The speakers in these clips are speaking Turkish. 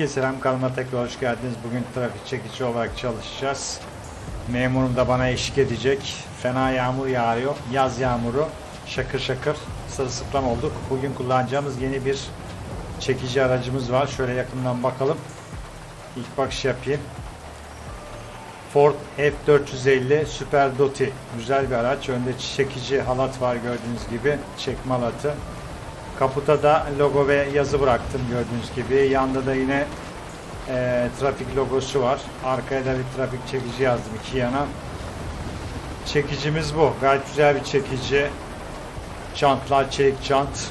Herkese selam kanalıma tekrar hoş geldiniz. Bugün trafik çekici olarak çalışacağız. Memurum da bana eşlik edecek. Fena yağmur yağıyor. Yaz yağmuru. Şakır şakır sırılsıklam olduk. Bugün kullanacağımız yeni bir çekici aracımız var. Şöyle yakından bakalım. İlk bakış yapayım. Ford F450 Super Doti. Güzel bir araç. Önde çekici halat var gördüğünüz gibi. Çekme halatı. Kaputa da logo ve yazı bıraktım gördüğünüz gibi. Yanda da yine e, trafik logosu var. Arkaya da bir trafik çekici yazdım iki yana. Çekicimiz bu. Gayet güzel bir çekici. Çantlar çelik çant.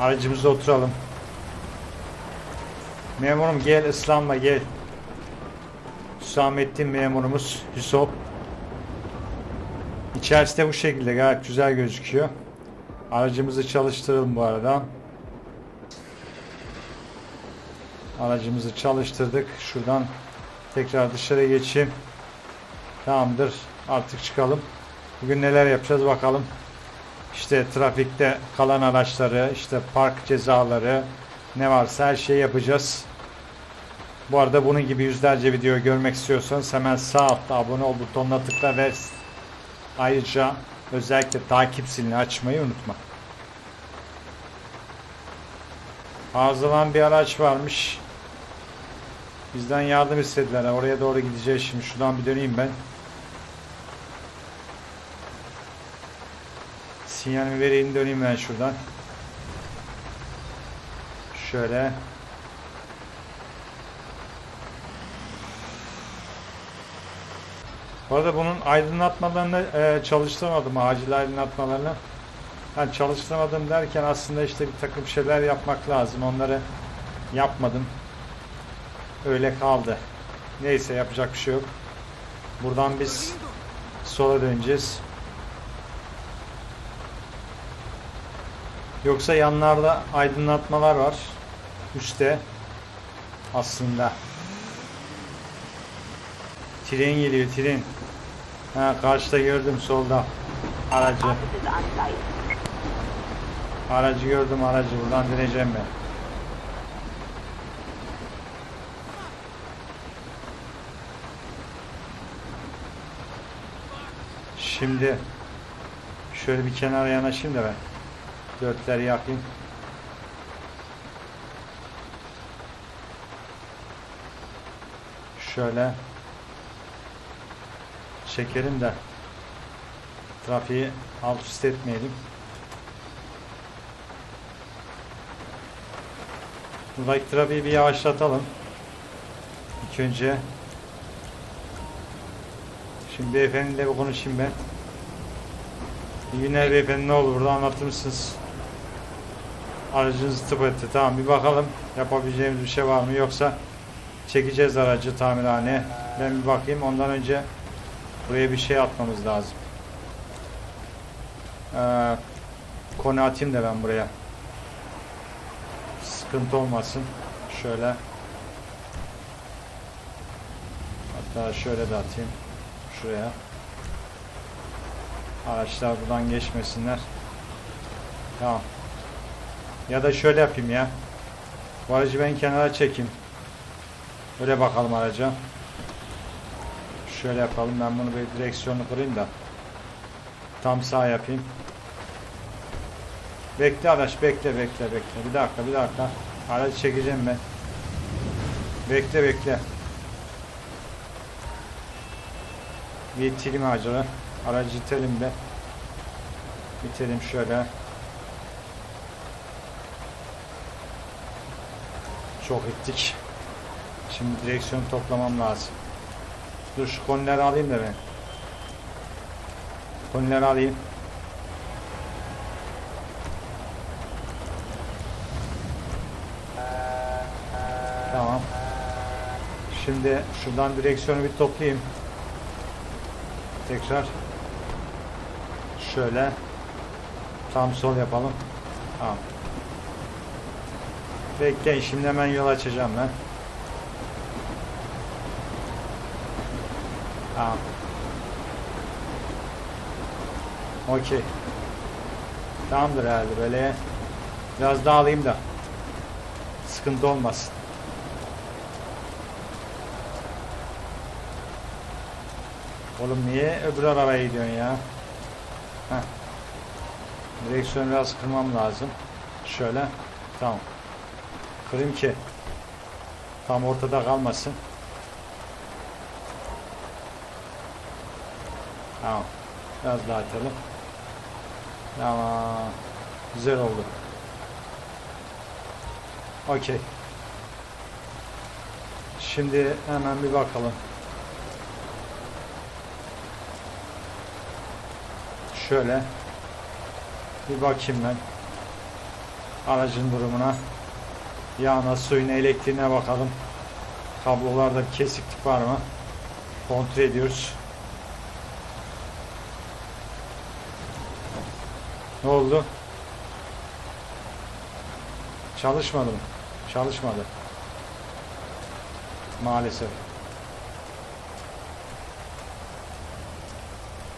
Aracımıza oturalım. Memurum gel ıslanma gel. Hüsamettin memurumuz Hüsop. İçerisi de bu şekilde gayet güzel gözüküyor. Aracımızı çalıştıralım bu arada. Aracımızı çalıştırdık. Şuradan tekrar dışarı geçeyim. Tamamdır. Artık çıkalım. Bugün neler yapacağız bakalım. İşte trafikte kalan araçları, işte park cezaları, ne varsa her şeyi yapacağız. Bu arada bunun gibi yüzlerce video görmek istiyorsanız hemen sağ altta abone ol butonuna tıkla ve ayrıca özellikle takip zilini açmayı unutma. Arızalan bir araç varmış. Bizden yardım istediler. Oraya doğru gideceğiz şimdi. Şuradan bir döneyim ben. Sinyalimi vereyim döneyim ben şuradan. Şöyle. Bu arada bunun aydınlatmalarını e, çalıştırmadım. Acil aydınlatmalarını. Yani çalıştırmadım derken aslında işte bir takım şeyler yapmak lazım. Onları yapmadım. Öyle kaldı. Neyse yapacak bir şey yok. Buradan biz sola döneceğiz. Yoksa yanlarda aydınlatmalar var. Üste aslında. Tren geliyor tren. Ha karşıda gördüm solda aracı. Aracı gördüm aracı buradan döneceğim ben. Şimdi şöyle bir kenara yanaşayım da ben. Dörtleri yapayım. Şöyle çekelim de trafiği alt üst etmeyelim. Buradaki trafiği bir yavaşlatalım. İlk önce Şimdi beyefendiyle bir konuşayım ben. İyi günler beyefendi ne olur burada anlatır mısınız? Aracınız tıp etti. Tamam bir bakalım yapabileceğimiz bir şey var mı yoksa çekeceğiz aracı tamirhane. Ben bir bakayım ondan önce buraya bir şey atmamız lazım. Ee, konu atayım da ben buraya. Sıkıntı olmasın. Şöyle. Hatta şöyle de atayım. Şuraya. Araçlar buradan geçmesinler. Tamam. Ya da şöyle yapayım ya. Bu aracı ben kenara çekeyim. Öyle bakalım araca. Şöyle yapalım. Ben bunu bir direksiyonu kırayım da. Tam sağ yapayım. Bekle araç bekle bekle bekle. Bir dakika bir dakika. Aracı çekeceğim ben. Bekle bekle. Bir itelim acaba. Aracı itelim de. İtelim şöyle. Çok ittik. Şimdi direksiyonu toplamam lazım. Dur şu konileri alayım da ben. Konileri alayım. Tamam. Şimdi şuradan direksiyonu bir toplayayım. Tekrar şöyle tam sol yapalım. Tamam. Bekleyin şimdi hemen yol açacağım ben. Tamam. Okey. Tamamdır herhalde böyle. Biraz daha alayım da. Sıkıntı olmasın. Oğlum niye öbür arabaya gidiyorsun ya? Heh. Direksiyonu biraz kırmam lazım. Şöyle. Tamam. Kırayım ki tam ortada kalmasın. Tamam. Biraz daha açalım. Tamam. Güzel oldu. Okey. Şimdi hemen bir bakalım. Şöyle bir bakayım ben aracın durumuna. Yağına, suyuna, elektriğine bakalım. Kablolarda bir kesiklik var mı? Kontrol ediyoruz. Ne oldu? Çalışmadı mı? Çalışmadı. Maalesef.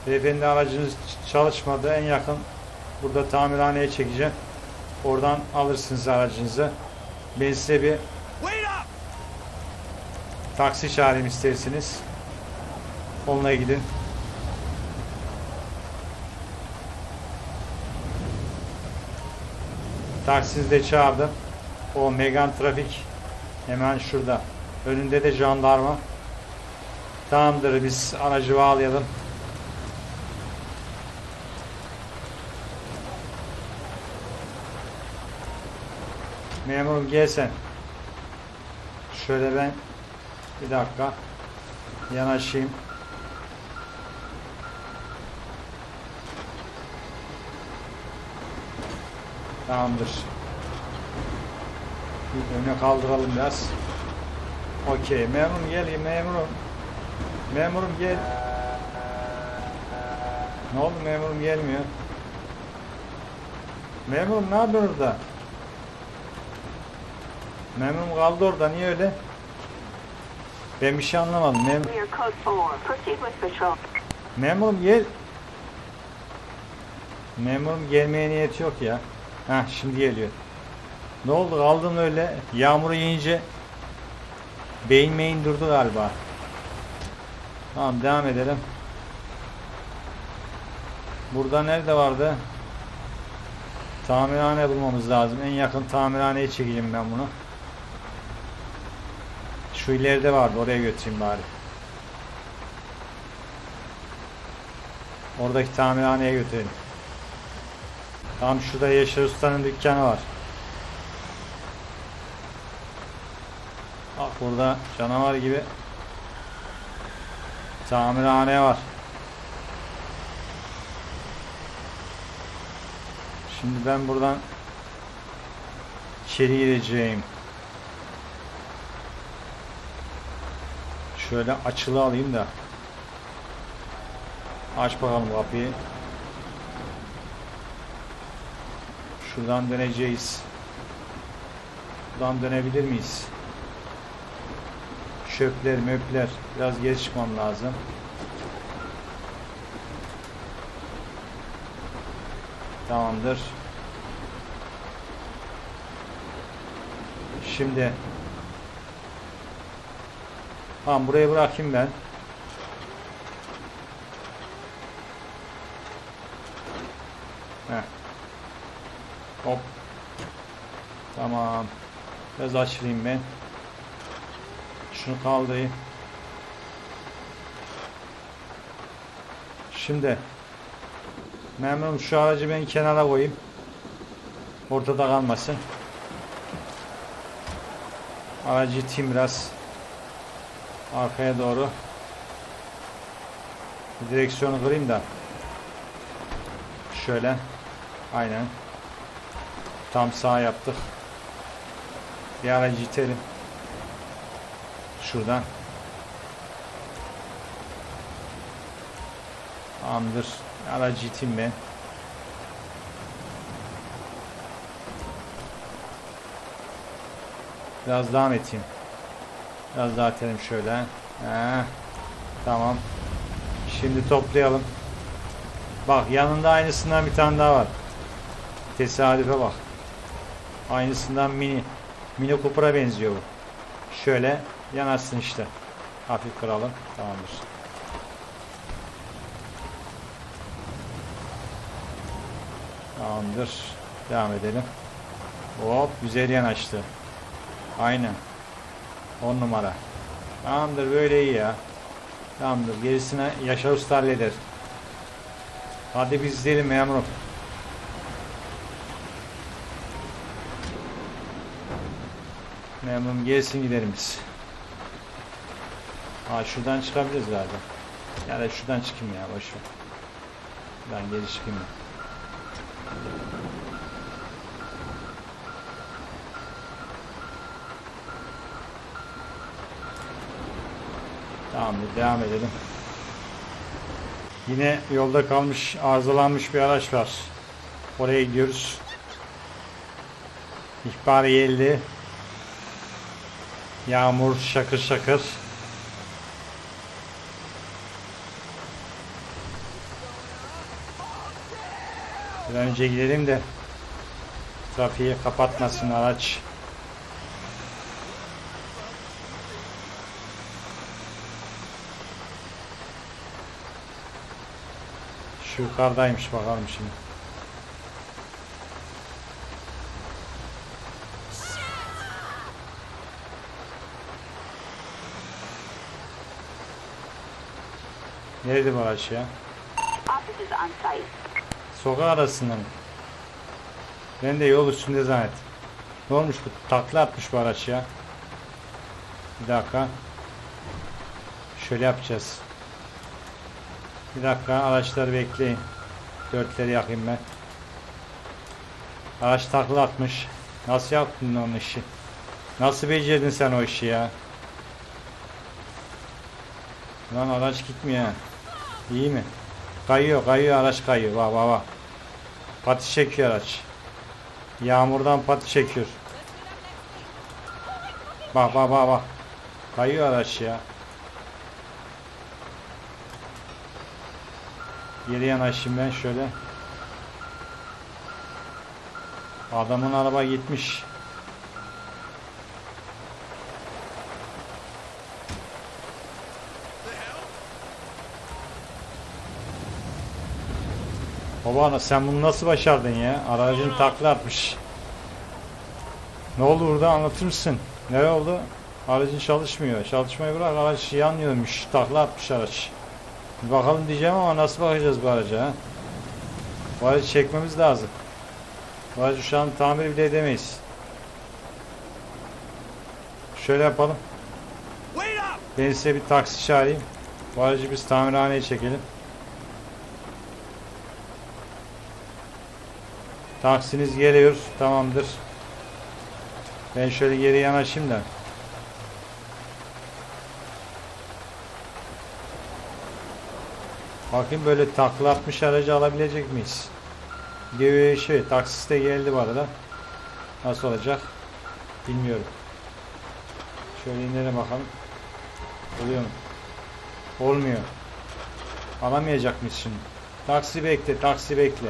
Beyefendi aracınız çalışmadı. En yakın burada tamirhaneye çekeceğim. Oradan alırsınız aracınızı. Ben size bir taksi çağırayım isterseniz. Onunla gidin. Taksinizi de çağırdım. O Megan Trafik hemen şurada. Önünde de jandarma. Tamamdır biz aracı bağlayalım. Memurum gel sen. Şöyle ben bir dakika yanaşayım. Tamamdır. Bir öne kaldıralım biraz. Okey. Memurum gel memurum. Memurum gel. Ne oldu memurum gelmiyor. Memurum ne yapıyor orada? Memurum kaldı orada. Niye öyle? Ben bir şey anlamadım. Mem Clear code 4. Proceed with patrol. Memurum gel. Memurum gelmeye niyeti yok ya. Ha şimdi geliyor. Ne oldu kaldın öyle? Yağmuru yiyince beyin meyin durdu galiba. Tamam devam edelim. Burada nerede vardı? Tamirhane bulmamız lazım. En yakın tamirhaneye çekeyim ben bunu. Şu ileride vardı. Oraya götüreyim bari. Oradaki tamirhaneye götürelim. Tam şurada Yaşar Usta'nın dükkanı var. Bak burada canavar gibi tamirhane var. Şimdi ben buradan içeri gireceğim. Şöyle açılı alayım da. Aç bakalım kapıyı. Şuradan döneceğiz. Buradan dönebilir miyiz? Şöpler, möpler. Biraz geri çıkmam lazım. Tamamdır. Şimdi Tamam burayı bırakayım ben. Heh. Hop. Tamam. Biraz açılayım ben. Şunu kaldırayım. Şimdi memnunum şu aracı ben kenara koyayım. Ortada kalmasın. Aracı iteyim biraz arkaya doğru. Direksiyonu kırayım da. Şöyle. Aynen. Tam sağ yaptık. Bir aracı itelim. Şuradan. Tamamdır. Aracı iteyim ben. Biraz devam edeyim. Biraz daha itelim şöyle. Heh. Tamam. Şimdi toplayalım. Bak yanında aynısından bir tane daha var. Tesadüfe bak. Aynısından mini. Mini Cooper'a benziyor bu. Şöyle yanarsın işte. Hafif kıralım. Tamamdır. Tamamdır. Devam edelim. Hop güzel yanaştı. Aynen. 10 numara. Tamamdır böyle iyi ya. Tamamdır. Gerisine Yaşar Usta halleder. Hadi biz izleyelim memurum. Memurum gelsin gidelim biz. Aa şuradan çıkabiliriz galiba. Ya da şuradan çıkayım ya boş ver. Ben geri çıkayım ben. Tamam devam edelim. Yine yolda kalmış, arızalanmış bir araç var. Oraya gidiyoruz. İhbar geldi. Yağmur şakır şakır. Bir önce gidelim de trafiği kapatmasın araç. Şu yukarıdaymış bakalım şimdi. Nerede bu araç ya? Sokak arasında mı? Ben de yol üstünde zannettim. Ne olmuş bu? Takla atmış bu araç ya. Bir dakika. Şöyle yapacağız. Bir dakika araçları bekleyin. Dörtleri yakayım ben. Araç takla atmış. Nasıl yaptın onun işi? Nasıl becerdin sen o işi ya? Lan araç gitmiyor. İyi mi? Kayıyor kayıyor araç kayıyor. Vah vah vah. Pati çekiyor araç. Yağmurdan pati çekiyor. Bak bak bak bak. Kayıyor araç ya. Geri yanaşayım ben şöyle. Adamın araba gitmiş. Baba sen bunu nasıl başardın ya? Aracın takla atmış. Ne oldu burada anlatır mısın? Ne oldu? Aracın çalışmıyor. Çalışmayı bırak araç yanmıyormuş. Takla atmış araç. Bir bakalım diyeceğim ama nasıl bakacağız bu araca ha? Bu aracı çekmemiz lazım. Bu aracı şu an tamir bile edemeyiz. Şöyle yapalım. Ben size bir taksi çağırayım. Bu aracı biz tamirhaneye çekelim. Taksiniz geliyor. Tamamdır. Ben şöyle geri yanaşayım da. Bakayım böyle takla atmış aracı alabilecek miyiz? Gibi şey taksisi de geldi bu arada. Nasıl olacak? Bilmiyorum. Şöyle inelim bakalım. Oluyor mu? Olmuyor. Alamayacak mıyız şimdi? Taksi bekle, taksi bekle.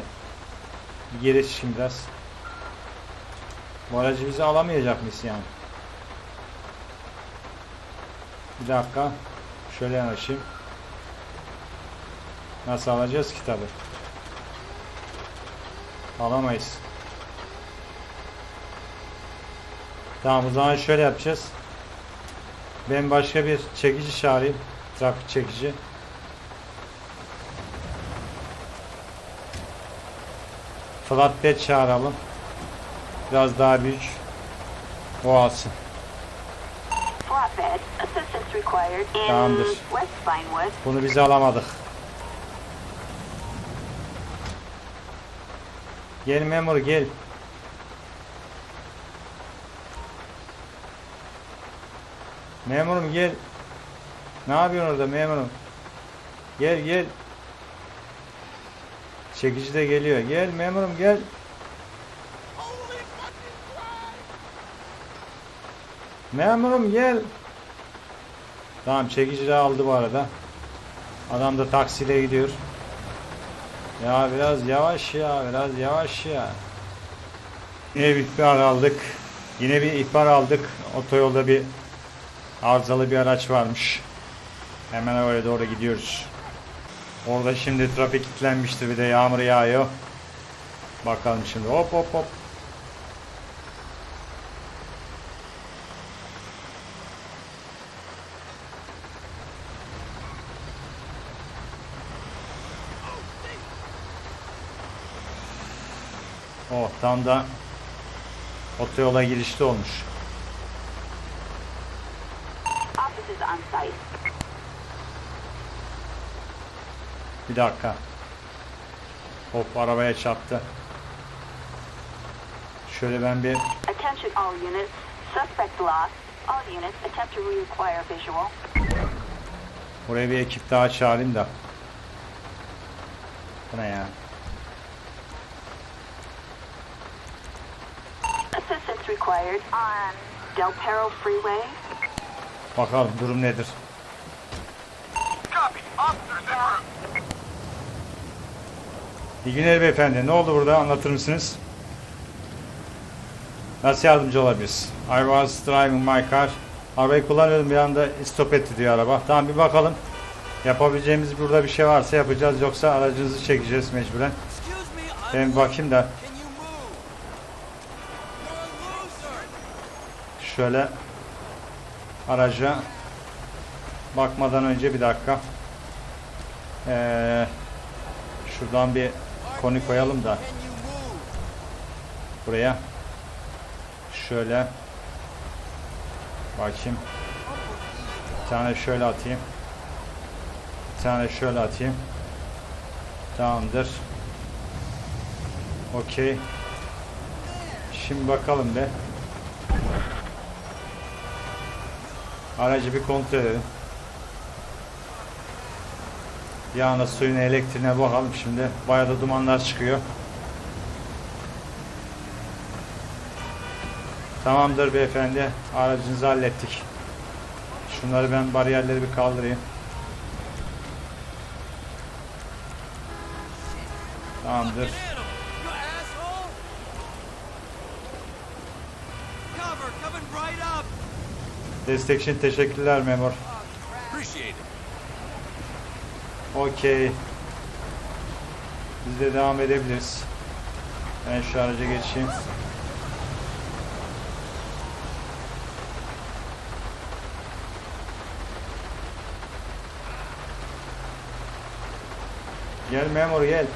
Geri çıkayım biraz. Bu aracı bize alamayacak mıyız yani? Bir dakika. Şöyle yanaşayım. Nasıl alacağız ki tabi? Alamayız. Tamam o zaman şöyle yapacağız. Ben başka bir çekici çağırayım. Trafik çekici. Flatbed çağıralım. Biraz daha büyük. O alsın. Tamamdır. Bunu biz alamadık. Gel memur gel. Memurum gel. Ne yapıyorsun orada memurum? Gel gel. Çekici de geliyor. Gel memurum gel. Memurum gel. Tamam çekici de aldı bu arada. Adam da taksiyle gidiyor. Ya biraz yavaş ya, biraz yavaş ya. Ne büyük bir ara aldık. Yine bir ihbar aldık. Otoyolda bir arızalı bir araç varmış. Hemen oraya doğru gidiyoruz. Orada şimdi trafik kilitlenmiştir. Bir de yağmur yağıyor. Bakalım şimdi. Hop hop hop. Oh tam da otoyola girişte olmuş. Bir dakika. Hop arabaya çarptı. Şöyle ben bir Attention all units. Suspect lost. All units attempt to reacquire visual. buraya bir ekip daha çağırayım da. Bu ne ya? Assistance required on Del Perro Freeway. Bakalım durum nedir? İyi günler beyefendi. Ne oldu burada? Anlatır mısınız? Nasıl yardımcı olabiliriz? I was driving my car. Arabayı kullanıyordum bir anda stop etti diyor araba. Tamam bir bakalım. Yapabileceğimiz burada bir şey varsa yapacağız. Yoksa aracınızı çekeceğiz mecburen. Ben bir bakayım da şöyle araca bakmadan önce bir dakika. Ee, şuradan bir koni koyalım da buraya. Şöyle bakayım. Bir tane şöyle atayım. Bir tane şöyle atayım. Tamamdır. Okey. Şimdi bakalım be. Aracı bir kontrol edelim. Yağına, suyuna, elektriğine bakalım şimdi. Bayağı da dumanlar çıkıyor. Tamamdır beyefendi. Aracınızı hallettik. Şunları ben bariyerleri bir kaldırayım. Tamamdır. Destek için teşekkürler memur. Okey. Biz de devam edebiliriz. Ben şu araca geçeyim. Gel memur gel.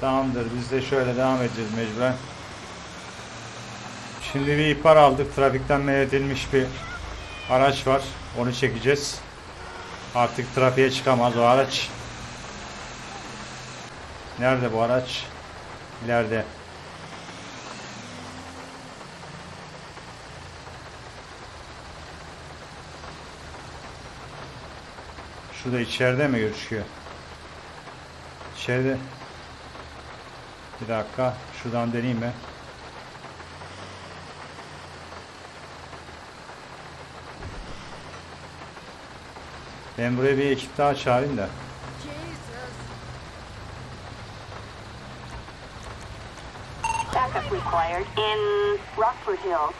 Tamamdır. Biz de şöyle devam edeceğiz mecburen. Şimdi bir ihbar aldık. Trafikten men edilmiş bir araç var. Onu çekeceğiz. Artık trafiğe çıkamaz o araç. Nerede bu araç? İleride. Şurada içeride mi görüşüyor? İçeride. Bir dakika. Şuradan deneyeyim mi? Ben buraya bir ekip daha çağırayım da. Backup required in Rockford Hills.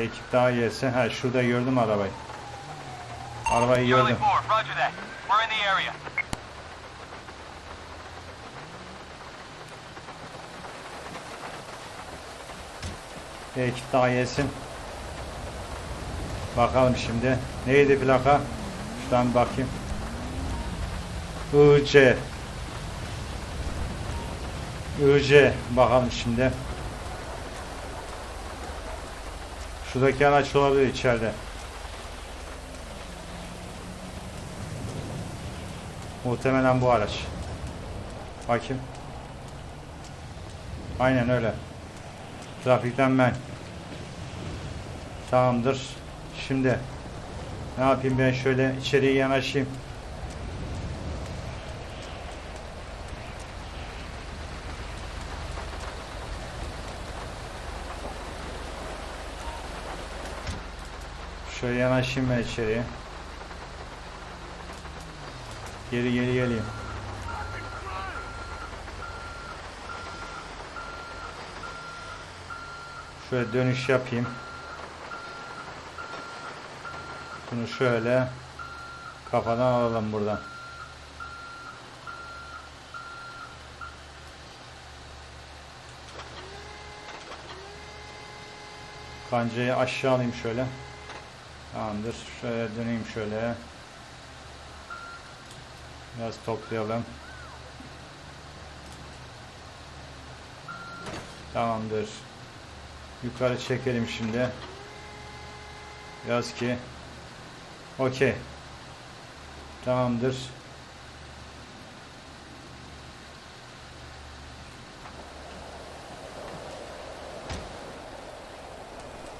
Ekip daha gelse. Ha şurada gördüm arabayı. Arabayı gördüm. 4, roger that. We're in the area. Bir ekip daha gelsin. Bakalım şimdi. Neydi plaka? Bir bakayım. IC. IC. Bakalım şimdi. Şuradaki araç olabilir içeride. Muhtemelen bu araç. Bakayım. Aynen öyle. Trafikten ben. Tamamdır. Şimdi ne yapayım ben şöyle içeriye yanaşayım. Şöyle yanaşayım ben içeriye. Geri geri geleyim. Şöyle dönüş yapayım. Bunu şöyle kafadan alalım buradan. Kancayı aşağı alayım şöyle. Tamamdır. Şöyle döneyim şöyle. Biraz toplayalım. Tamamdır. Yukarı çekelim şimdi. Biraz ki. Okey. Tamamdır.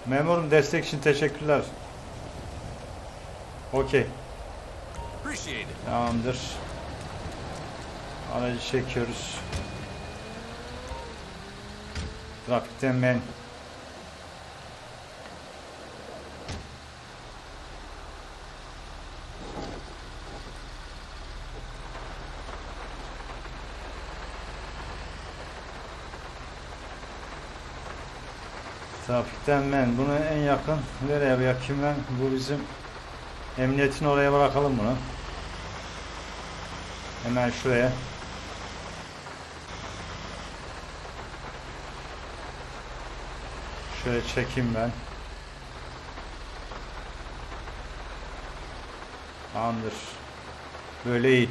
Memurum destek için teşekkürler. Okey. Tamamdır. Aracı çekiyoruz. Trafikten men. Trafikten men. Bunu en yakın nereye bırakayım ben? Bu bizim emniyetin oraya bırakalım bunu. Hemen şuraya. Şöyle çekeyim ben. Tamamdır. Böyle iyi.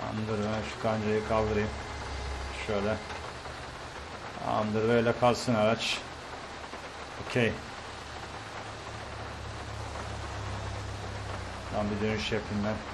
Tamamdır ben şu kancayı kaldırayım. Şöyle. Tamamdır böyle kalsın araç. Okey. Tam bir dönüş yapayım ben.